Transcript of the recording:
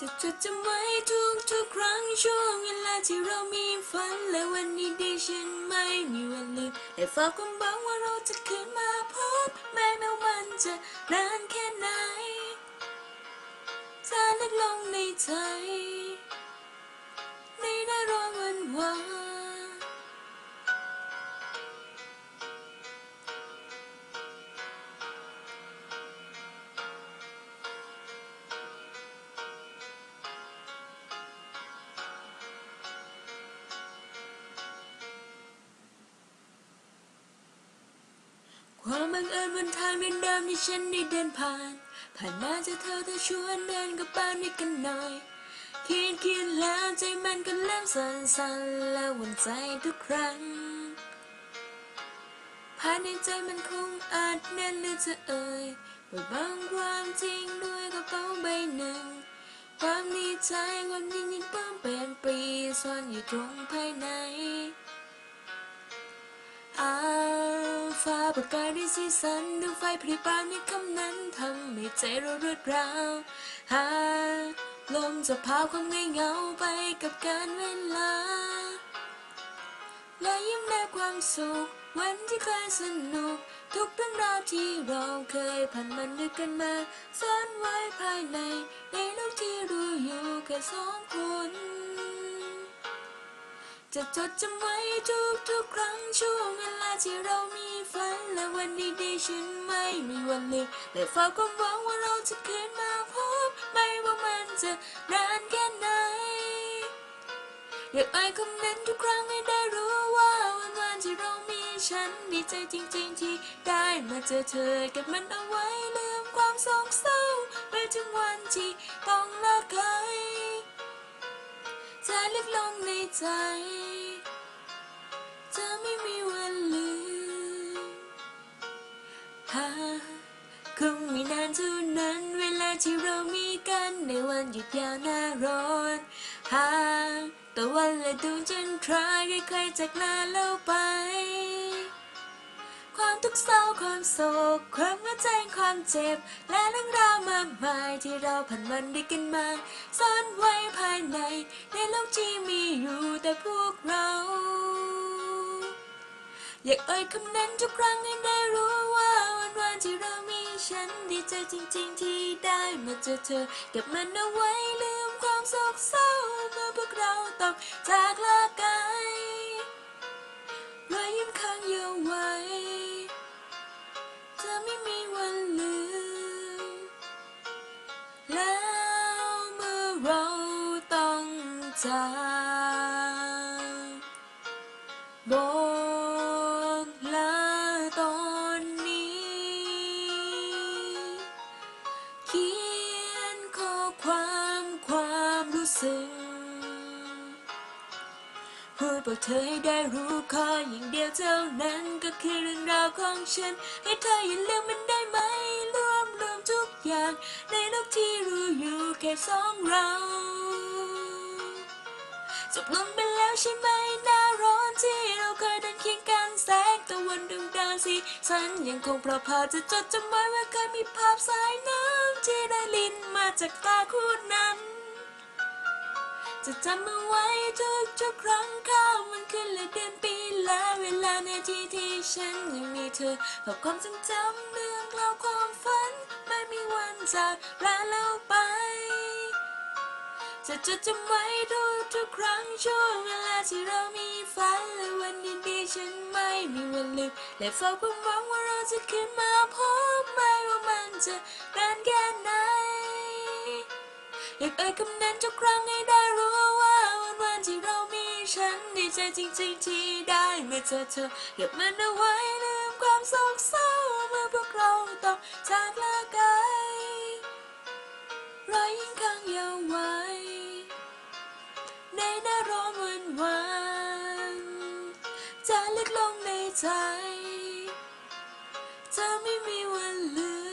จะจดจำไว้ทุกทุกครั้งช่วงเวลาที่เรามีฝันและวันนี้ดีฉันไม่มีวันลืมและฝากความหวังว่าเราจะคืนมาพบแม้แม้วันจะนานแค่ไหนจะลึกลงในใจ ในน่ารอวันวาน ความบังเอิญบนทางเดิมที่ฉันได้เดินผ่าน ผ่านมาเจะเธอเธอชวนเดินกับบ้านด้วยกันหน่อยคิดคิดแล้วใจมันก็เริ่มสั่นๆแล้วหวั่นใจทุกครั้งภายในใจมันคงอาจแน่นหรือจะเอ่ยไว้บางความจริงด้วยกระเป๋าใบหนึ่ง ความดีใจความยินยินป้อมเป็นปรีซ่อนอยู่ตรงภายในอา ฟ้าประกายด้วยสีสันดูไฟพริบปราในคำนั้นทำให้ใจเราเรือดราวหาลมจะพาความเหงาเหงาไปกับการเวลา และยิ้มแนบความสุข วันที่เคยสนุก ทุกเรื่องราวที่เราเคยผ่านมันด้วยกันมาซ่อนไว้ภายในในโลกที่รู้อยู่แค่สองคน จะจดจำไว้ทุกทุกครั้งช่วงเวลาที่เรามีฝันและวันดีๆฉันไม่มีวันลืมและฝากความหวังว่าเราจะคืนมาพบไม่ว่ามันจะนานแค่ไหนอยากอ่ยคำนั้นทุกครั้งให้ได้รู้ว่าวันวันที่เรามีฉันดีใจจริง ๆ ที่ได้มาเจอเธอเก็บมันเอาไว้ลืมความโศกเศร้าไปถึงวันที่ต้องเลิกกัน ธอลึกลงในใจ เธอไม่มีวันลืมหาคงไม่นานเท่านั้น เวลาที่เรามีกันในวันหยุดยาวหน้าร้อนหากตะวันและดวงจันทราค่อยๆจากลาแล้วไป ทุกเศร้าความโศก ความหัวใจความเจ็บ และเรื่องราวมากมายที่เราผ่านมันด้วยกันมาซ่อนไว้ภายใน ในโลกที่มีอยู่แต่พวกเรา อยากเอ่ยคำนั้นทุกครั้งให้ได้รู้ว่าวันวันที่เรามีฉันดีใจจริง ๆ ที่ได้มาเจอเธอเก็บมันเอาไว้ลืมความโศกเศร้าเมื่อพวกเราต้องจากลากันรอยยิ้มข้างเยาว์ เราต้องจากบอกลาตอนนี้ เขียนข้อความความรู้สึก พูดบอกเธอให้ได้รู้ข้ออย่างเดียวเท่านั้นก็คือเรื่องราวของฉัน ให้เธออย่าลืมมันได้ไหมรวมรวมทุก อย่างในโลกที่รู้อยู่แค่สองเราจบลงไปแล้วใช่ไหมหน้าร้อนที่เราเคยเดินเคียงกันแสงตะวันดวงดาวสีฉันยังคงเพระพาจะจดจำไว้ว่าเคยมีภาพสายน้ำที่ได้ลินมาจากตาคู่นั้น จะจำเอาไว้ทุกทุกครั้งข้าวมันขึ้นและเดือนปีและเวลาในที่ที่ฉันยังมีเธอภาพความทรงจำเรื่องราวความฝัน ม่มีวันจากลาเราไป จะจดจำไว้ทุกทุกครั้งช่วงเวลาที่เรามีฝันและวันดีๆฉันไม่มีวันลืมและเฝ้าความหวังว่าเราจะคืนมาพบไม่ว่ามันจะนานแค่ไหนอยากเอ่ยคำนั้นทุกครั้งให้ได้รู้ว่าวันวันที่เรามีฉันดีใจจริงๆที่ได้เมาเจอเธอเก็บมันเอาไว้ลืมความโศกเศร้า พวกเราต้องจากลากันรอยยิ้มข้างเยาว์ไว้ ในหน้าร้อนวันวานจะลึกลงในใจ จะไม่มีวันลืม